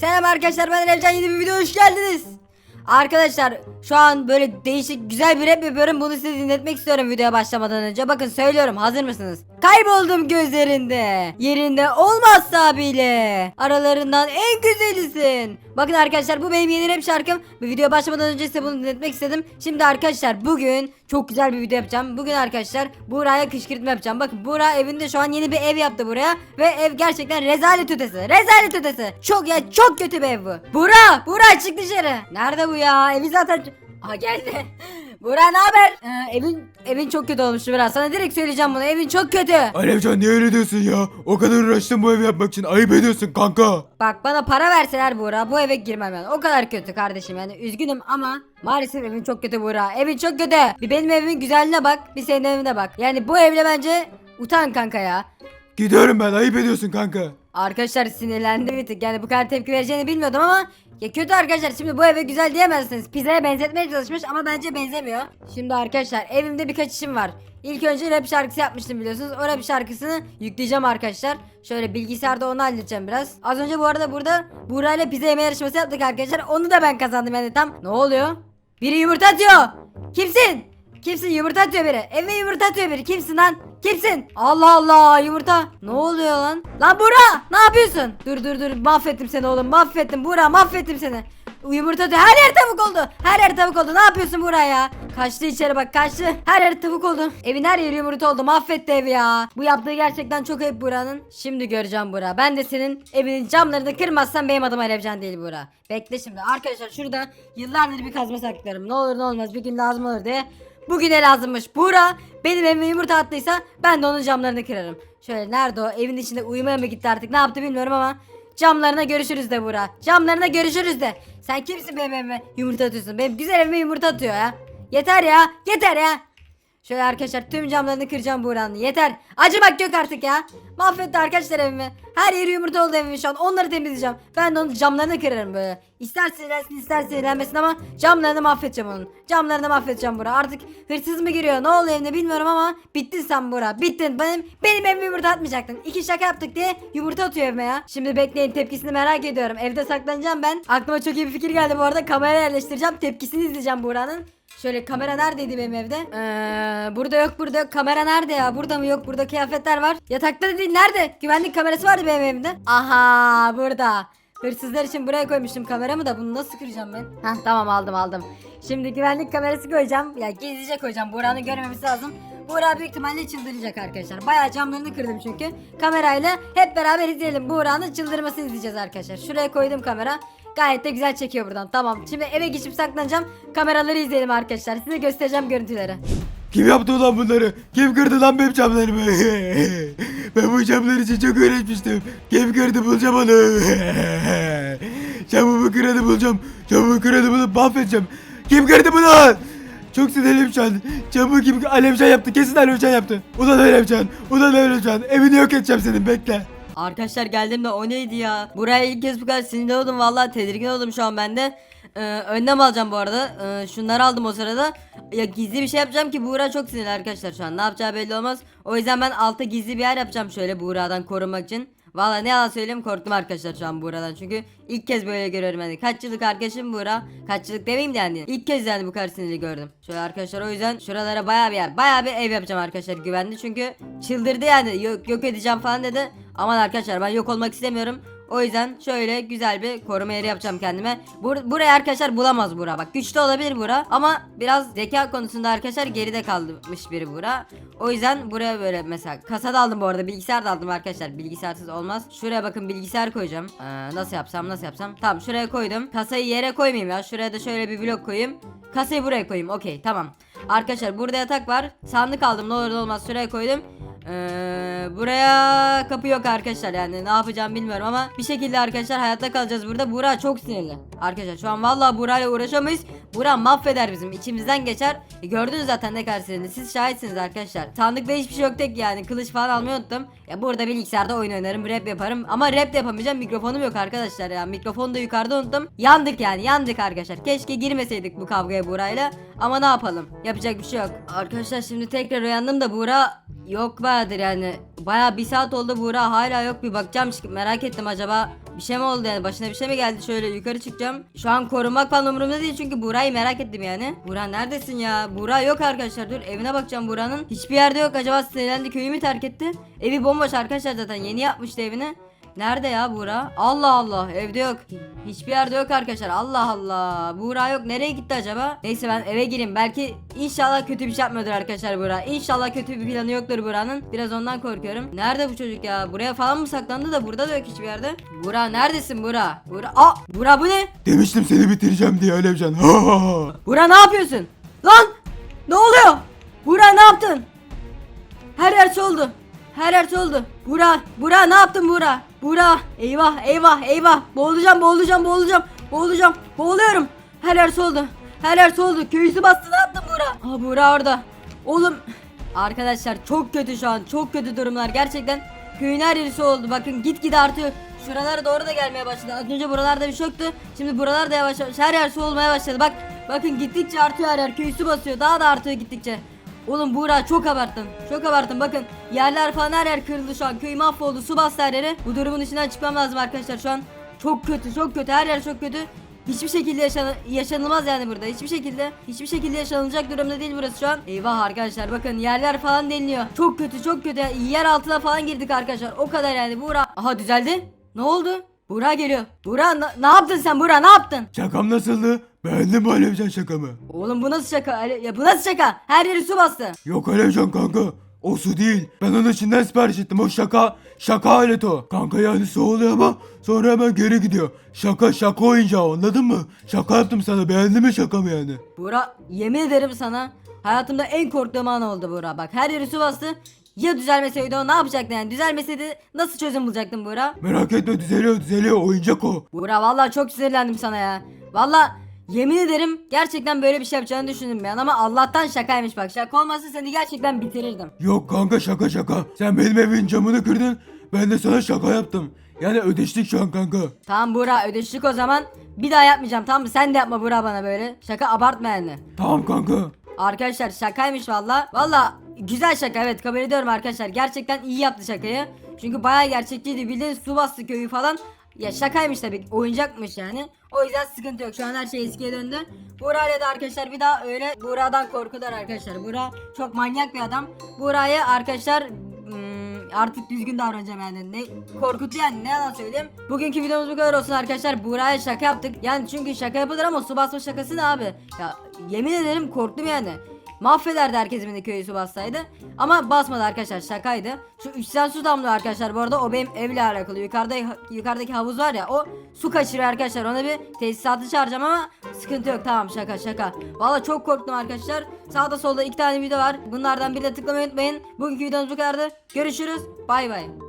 Selam arkadaşlar ben Ercan yeni bir videoya hoş geldiniz. Arkadaşlar şu an böyle değişik güzel bir rap yapıyorum bunu size dinletmek istiyorum videoya başlamadan önce bakın söylüyorum hazır mısınız? Kayboldum gözlerinde yerinde olmazsa bile aralarından en güzelisin. Bakın arkadaşlar bu benim yeni rap şarkım bu videoya başlamadan önce size bunu dinletmek istedim. Şimdi arkadaşlar bugün çok güzel bir video yapacağım. Bugün arkadaşlar Buğra'ya kışkırtma yapacağım. Bakın Buğra evinde şu an yeni bir ev yaptı buraya ve ev gerçekten rezalet ötesi. Rezalet ötesi. Çok ya çok kötü bir ev bu. Buğra, Buğra çık dışarı. Nerede bu ya? Evi zaten Aa geldi. Buğra ne haber? Ee, evin evin çok kötü olmuş biraz. Sana direkt söyleyeceğim bunu. Evin çok kötü. Alevcan niye öyle diyorsun ya? O kadar uğraştım bu evi yapmak için. Ayıp ediyorsun kanka. Bak bana para verseler Buğra bu eve girmem yani. O kadar kötü kardeşim yani. Üzgünüm ama maalesef evin çok kötü Buğra. Evin çok kötü. Bir benim evimin güzelliğine bak. Bir senin evine bak. Yani bu evle bence utan kanka ya. Gidiyorum ben ayıp ediyorsun kanka. Arkadaşlar sinirlendim bir. Yani bu kadar tepki vereceğini bilmiyordum ama ya kötü arkadaşlar şimdi bu eve güzel diyemezsiniz. Pizzaya benzetmeye çalışmış ama bence benzemiyor. Şimdi arkadaşlar evimde birkaç işim var. İlk önce rap şarkısı yapmıştım biliyorsunuz. O rap şarkısını yükleyeceğim arkadaşlar. Şöyle bilgisayarda onu halledeceğim biraz. Az önce bu arada burada Buğra ile pizza yeme yarışması yaptık arkadaşlar. Onu da ben kazandım yani tam. Ne oluyor? Biri yumurta atıyor. Kimsin? Kimsin yumurta atıyor biri. Evime yumurta atıyor biri. Kimsin lan? Kimsin? Allah Allah yumurta. Ne oluyor lan? Lan Buğra ne yapıyorsun? Dur dur dur mahvettim seni oğlum mahvettim Buğra mahvettim seni. Yumurta. Her yer tavuk oldu. Her yer tavuk oldu. Ne yapıyorsun Buğra ya? Kaçtı içeri bak kaçtı. Her yer tavuk oldu. Evin her yeri yumurta oldu. Mahvetti evi ya. Bu yaptığı gerçekten çok ayıp Buğra'nın. Şimdi göreceğim Buğra. Ben de senin evinin camlarını kırmazsam benim adım Alevcan değil Buğra. Bekle şimdi. Arkadaşlar şurada yıllardır bir kazma saklarım. Ne olur ne olmaz bir gün lazım olur diye. Bugüne lazımmış. Buğra benim evime yumurta attıysa ben de onun camlarını kırarım. Şöyle nerede o? Evin içinde uyumaya mı gitti artık? Ne yaptı bilmiyorum ama camlarına görüşürüz de Buğra. Camlarına görüşürüz de. Sen kimsin benim evime yumurta atıyorsun? Benim güzel evime yumurta atıyor ya. Yeter ya. Yeter ya. Şöyle arkadaşlar tüm camlarını kıracağım Buğra'nın. Yeter. Acımak yok artık ya. Mahvetti arkadaşlar evimi. Her yeri yumurta oldu evimin şu an. Onları temizleyeceğim. Ben de onun camlarını kırarım böyle. İster sinirlensin ister sinirlenmesin ama camlarını mahvedeceğim onun. Camlarını mahvedeceğim Buğra. Artık hırsız mı giriyor ne oluyor evine bilmiyorum ama bittin sen Buğra. Bittin. Benim, benim evime yumurta atmayacaktın. İki şaka yaptık diye yumurta atıyor evime ya. Şimdi bekleyin tepkisini merak ediyorum. Evde saklanacağım ben. Aklıma çok iyi bir fikir geldi bu arada. Kamera yerleştireceğim. Tepkisini izleyeceğim Buğra'nın. Şöyle kamera neredeydi benim evde? Ee, burada yok burada yok. Kamera nerede ya? Burada mı yok? Burada kıyafetler var. Yatakta değil. Nerede? Güvenlik kamerası vardı benim evimde. Aha burada. Hırsızlar için buraya koymuştum kameramı da bunu nasıl kıracağım ben? Heh tamam aldım aldım. Şimdi güvenlik kamerası koyacağım. Ya gizlice koyacağım. Buğra'nın görmemesi lazım. Buğra büyük ihtimalle çıldıracak arkadaşlar. Bayağı camlarını kırdım çünkü. Kamerayla hep beraber izleyelim. Buğra'nın çıldırmasını izleyeceğiz arkadaşlar. Şuraya koydum kamera. Gayet de güzel çekiyor buradan. Tamam. Şimdi eve geçip saklanacağım. Kameraları izleyelim arkadaşlar. Size göstereceğim görüntüleri. Kim yaptı ulan bunları? Kim kırdı lan benim camlarımı? ben bu camlar için çok uğraşmıştım. Kim kırdı bulacağım onu. Camımı kıranı bulacağım. Camımı kıranı bulup mahvedeceğim. Kim kırdı bunu? Çok sinirliyim şu an. Camı kim Alevcan yaptı. Kesin Alevcan yaptı. Ulan Alevcan. Ulan Alevcan. Evini yok edeceğim senin bekle. Arkadaşlar geldim de o neydi ya? Buraya ilk kez bu kadar sinirli oldum vallahi tedirgin oldum şu an ben de. Ee, önlem alacağım bu arada. Ee, şunları aldım o sırada. Ya gizli bir şey yapacağım ki Buğra çok sinirli arkadaşlar şu an. Ne yapacağı belli olmaz. O yüzden ben altta gizli bir yer yapacağım şöyle Buğra'dan korunmak için. Valla ne yalan söyleyeyim korktum arkadaşlar şu an Buğra'dan çünkü ilk kez böyle görüyorum yani kaç yıllık arkadaşım Buğra kaç yıllık demeyeyim de yani ilk kez yani bu kadar sinirli gördüm Şöyle arkadaşlar o yüzden şuralara baya bir yer baya bir ev yapacağım arkadaşlar güvenli çünkü çıldırdı yani yok, yok edeceğim falan dedi Aman arkadaşlar ben yok olmak istemiyorum o yüzden şöyle güzel bir koruma yeri yapacağım kendime. Bur burayı arkadaşlar bulamaz Bura. Bak güçlü olabilir Bura ama biraz zeka konusunda arkadaşlar geride kalmış biri Bura. O yüzden buraya böyle mesela kasa da aldım bu arada bilgisayar da aldım arkadaşlar. Bilgisayarsız olmaz. Şuraya bakın bilgisayar koyacağım. Ee, nasıl yapsam nasıl yapsam. Tamam şuraya koydum. Kasayı yere koymayayım ya. Şuraya da şöyle bir blok koyayım. Kasayı buraya koyayım. Okey tamam. Arkadaşlar burada yatak var. Sandık aldım ne olur ne olmaz şuraya koydum. Ee, buraya kapı yok arkadaşlar yani ne yapacağım bilmiyorum ama bir şekilde arkadaşlar hayatta kalacağız burada. Burak çok sinirli. Arkadaşlar şu an vallahi Burak'la uğraşamayız. Burak mahveder bizim içimizden geçer. E, gördünüz zaten ne kadar sinirli. Siz şahitsiniz arkadaşlar. Sandıkta hiçbir şey yok tek yani. Kılıç falan almayı unuttum. Ya burada bilgisayarda oyun oynarım rap yaparım ama rap de yapamayacağım. Mikrofonum yok arkadaşlar ya. Mikrofonu da yukarıda unuttum. Yandık yani yandık arkadaşlar. Keşke girmeseydik bu kavgaya Burak'la. Ama ne yapalım? Yapacak bir şey yok. Arkadaşlar şimdi tekrar uyandım da Buğra yok bayağıdır yani. Baya bir saat oldu Buğra hala yok bir bakacağım merak ettim acaba bir şey mi oldu yani başına bir şey mi geldi şöyle yukarı çıkacağım. Şu an korunmak falan umurumda değil çünkü Buğra'yı merak ettim yani. Buğra neredesin ya? Buğra yok arkadaşlar dur evine bakacağım Buğra'nın. Hiçbir yerde yok acaba sinirlendi köyü mü terk etti? Evi bomboş arkadaşlar zaten yeni yapmıştı evini. Nerede ya Buğra? Allah Allah evde yok. Hiçbir yerde yok arkadaşlar. Allah Allah. Buğra yok. Nereye gitti acaba? Neyse ben eve gireyim. Belki inşallah kötü bir şey yapmıyordur arkadaşlar Buğra. İnşallah kötü bir planı yoktur Buğra'nın. Biraz ondan korkuyorum. Nerede bu çocuk ya? Buraya falan mı saklandı da burada da yok hiçbir yerde. Buğra neredesin Buğra? Buğra. Aa! Buğra bu ne? Demiştim seni bitireceğim diye Alevcan. Ha. Buğra ne yapıyorsun? Lan! Ne oluyor? Buğra ne yaptın? Her yer soldu. Her yer soldu. Buğra, Buğra ne yaptın Buğra? Buğra, eyvah, eyvah, eyvah. Boğulacağım, boğulacağım, boğulacağım, boğulacağım. Boğuluyorum. Her yer soldu. Her yer soldu. Köyüsü bastı. Ne yaptın Buğra? Aa Buğra orada. Oğlum. Arkadaşlar çok kötü şu an. Çok kötü durumlar. Gerçekten köyün her yeri oldu. Bakın gitgide artıyor. Şuralara doğru da gelmeye başladı. Az önce buralarda bir şey yoktu. Şimdi buralarda yavaş yavaş her yer su başladı. Bak bakın gittikçe artıyor her yer. Köy su basıyor. Daha da artıyor gittikçe. Oğlum Buğra çok abarttın. Çok abarttın. Bakın yerler falan her yer kırıldı şu an. Köy mahvoldu. Su bastı her yeri. Bu durumun içinden çıkmam lazım arkadaşlar şu an. Çok kötü. Çok kötü. Her yer çok kötü. Hiçbir şekilde yaşan yaşanılmaz yani burada. Hiçbir şekilde hiçbir şekilde yaşanılacak durumda değil burası şu an. Eyvah arkadaşlar bakın yerler falan deliniyor. Çok kötü çok kötü. Yer altına falan girdik arkadaşlar. O kadar yani Buğra. Aha düzeldi. Ne oldu? Buğra geliyor. Buğra ne yaptın sen Buğra ne yaptın? Şakam nasıldı? Beğendin mi Alevcan şakamı? Oğlum bu nasıl şaka? Ale- Ya bu nasıl şaka? Her yeri su bastı. Yok Alevcan kanka. O su değil. Ben onu Çin'den sipariş ettim. O şaka. Şaka aleti o. Kanka yani su oluyor ama sonra hemen geri gidiyor. Şaka şaka oyuncağı anladın mı? Şaka yaptım sana. Beğendin mi şakamı yani? Buğra yemin ederim sana hayatımda en korktuğum an oldu Buğra. Bak her yeri su bastı. Ya düzelmeseydi o ne yapacaktın yani? Düzelmeseydi nasıl çözüm bulacaktın Buğra? Merak etme düzeliyor düzeliyor. Oyuncak o. Buğra vallahi çok sinirlendim sana ya. Vallahi yemin ederim gerçekten böyle bir şey yapacağını düşündüm ben ama Allah'tan şakaymış bak. Şaka olmasa seni gerçekten bitirirdim. Yok kanka şaka şaka. Sen benim evin camını kırdın. Ben de sana şaka yaptım. Yani ödeştik şu an kanka. Tamam Buğra ödeştik o zaman. Bir daha yapmayacağım tamam mı? Sen de yapma Buğra bana böyle. Şaka abartma yani. Tamam kanka. Arkadaşlar şakaymış valla. Valla güzel şaka evet kabul ediyorum arkadaşlar. Gerçekten iyi yaptı şakayı. Çünkü bayağı gerçekçiydi bildiğin su bastı köyü falan. Ya şakaymış tabii oyuncakmış yani. O yüzden sıkıntı yok. Şu an her şey eskiye döndü. Buğra'yla da arkadaşlar bir daha öyle Buğra'dan korkular arkadaşlar. Buğra çok manyak bir adam. Buğra'ya arkadaşlar hmm, artık düzgün davranacağım yani. Ne korkutuyor yani ne yalan söyleyeyim. Bugünkü videomuz bu kadar olsun arkadaşlar. Buğra'ya şaka yaptık. Yani çünkü şaka yapılır ama su basma şakası ne abi? Ya yemin ederim korktum yani. Mahvederdi herkes beni köyü su bassaydı. Ama basmadı arkadaşlar şakaydı. Şu üçten su damlıyor arkadaşlar bu arada o benim evle alakalı. Yukarıda yukarıdaki havuz var ya o su kaçırıyor arkadaşlar. Ona bir tesisatı çağıracağım ama sıkıntı yok tamam şaka şaka. Valla çok korktum arkadaşlar. Sağda solda iki tane video var. Bunlardan birine tıklamayı unutmayın. Bugünkü videomuz bu kadardı. Görüşürüz. Bay bay.